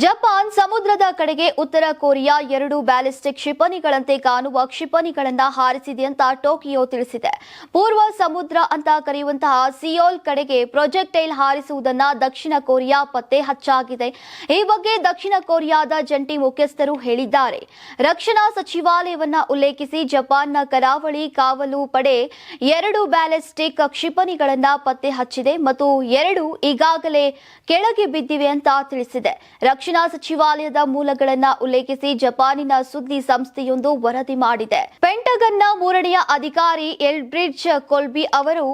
Japan ಸಮುದ್ರದ ಕಡೆಗೆ ಉತ್ತರ ಕೊರಿಯಾ ಎರಡು ಬ್ಯಾಲಿಸ್ಟಿಕ್ ಕ್ಷಿಪಣಿಗಳಂತೆ ಕಾಣುವ ಕ್ಷಿಪಣಿಗಳನ್ನು ಹಾರಿಸಿದೆ ಅಂತ ಟೋಕಿಯೋ ತಿಳಿಸಿದೆ. ಪೂರ್ವ ಸಮುದ್ರ ಅಂತ ಕರೆಯುವಂತಹ ಸಿಯೋಲ್ ಕಡೆಗೆ ಪ್ರೊಜೆಕ್ಟೈಲ್ ಹಾರಿಸುವುದನ್ನ ದಕ್ಷಿಣ ಕೊರಿಯಾ ಪತ್ತೆ ಹಚ್ಚಾಗಿದೆ. ಈ ಬಗ್ಗೆ ದಕ್ಷಿಣ ಕೊರಿಯಾದ ಜಂಟಿ ಮುಖ್ಯಸ್ಥರು ಹೇಳಿದ್ದಾರೆ. ರಕ್ಷಣಾ ಸಚಿವಾಲಯವನ್ನ ಉಲ್ಲೇಖಿಸಿ ಜಪಾನ್ನ ಕರಾವಳಿ ಕಾವಲು ಪಡೆ ಎರಡು ಬ್ಯಾಲಿಸ್ಟಿಕ್ ಕ್ಷಿಪಣಿಗಳನ್ನು ಪತ್ತೆ ಹಚ್ಚಿದೆ ಮತ್ತು ಎರಡು ಈಗಾಗಲೇ ಕೆಳಗೆ ಬಿದ್ದಿವೆ ಅಂತ ತಿಳಿಸಿದೆ. ರಕ್ಷಣಾ ಸಚಿವಾಲಯದ ಮೂಲಗಳನ್ನ ಉಲ್ಲೇಖಿಸಿ ಜಪಾನಿನ ಸುದ್ದಿ ಸಂಸ್ಥೆಯೊಂದು ವರದಿ ಮಾಡಿದೆ. ಪೆಂಟಗನ್ನ ಮೂರನೆಯ ಅಧಿಕಾರಿ ಎಲ್ಬ್ರಿಡ್ಜ್ ಕೊಲ್ಬಿ ಅವರು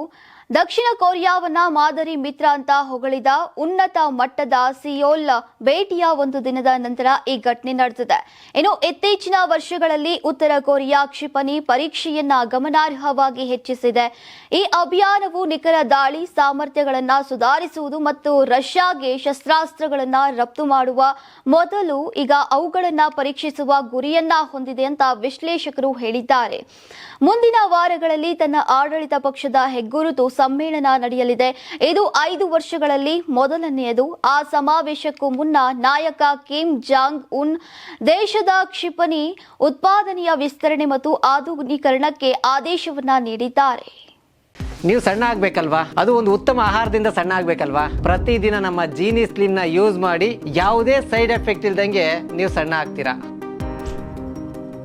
ದಕ್ಷಿಣ ಕೊರಿಯಾವನ್ನ ಮಾದರಿ ಮಿತ್ರ ಅಂತ ಹೊಗಳಿದ ಉನ್ನತ ಮಟ್ಟದ ಸಿಯೋಲ್ ಭೇಟಿಯ ಒಂದು ದಿನದ ನಂತರ ಈ ಘಟನೆ ನಡೆದಿದೆ. ಇನ್ನು ಇತ್ತೀಚಿನ ವರ್ಷಗಳಲ್ಲಿ ಉತ್ತರ ಕೊರಿಯಾ ಕ್ಷಿಪಣಿ ಪರೀಕ್ಷೆಯನ್ನ ಗಮನಾರ್ಹವಾಗಿ ಹೆಚ್ಚಿಸಿದೆ. ಈ ಅಭಿಯಾನವು ನಿಖರ ದಾಳಿ ಸಾಮರ್ಥ್ಯಗಳನ್ನ ಸುಧಾರಿಸುವುದು ಮತ್ತು ರಷ್ಯಾಗೆ ಶಸ್ತ್ರಾಸ್ತ್ರಗಳನ್ನ ರಫ್ತು ಮಾಡುವ ಮೊದಲು ಈಗ ಅವುಗಳನ್ನ ಪರೀಕ್ಷಿಸುವ ಗುರಿಯನ್ನ ಹೊಂದಿದೆ ಅಂತ ವಿಶ್ಲೇಷಕರು ಹೇಳಿದ್ದಾರೆ. ಮುಂದಿನ ವಾರಗಳಲ್ಲಿ ತನ್ನ ಆಡಳಿತ ಪಕ್ಷದ ಹೆಗ್ಗುರುತು ಸಮ್ಮೇಳನ ನಡೆಯಲಿದೆ. ಇದು ಐದು ವರ್ಷಗಳಲ್ಲಿ ಮೊದಲನೆಯದು. ಆ ಸಮಾವೇಶಕ್ಕೂ ಮುನ್ನ ನಾಯಕ ಕಿಮ್ ಜಾಂಗ್ ಉನ್ ದೇಶದ ಕ್ಷಿಪಣಿ ಉತ್ಪಾದನೆಯ ವಿಸ್ತರಣೆ ಮತ್ತು ಆಧುನೀಕರಣಕ್ಕೆ ಆದೇಶವನ್ನ ನೀಡಿದ್ದಾರೆ. ನೀವು ಸಣ್ಣ ಆಗ್ಬೇಕಲ್ವಾ? ಅದು ಒಂದು ಉತ್ತಮ ಆಹಾರದಿಂದ ಸಣ್ಣ ಆಗ್ಬೇಕಲ್ವಾ? ಪ್ರತಿದಿನ ನಮ್ಮ ಜೀನಿ ಸ್ಲಿಮ್ನ ಯೂಸ್ ಮಾಡಿ ಯಾವುದೇ ಸೈಡ್ ಎಫೆಕ್ಟ್ ಇಲ್ದಂಗೆ ನೀವು ಸಣ್ಣ ಆಗ್ತೀರಾ?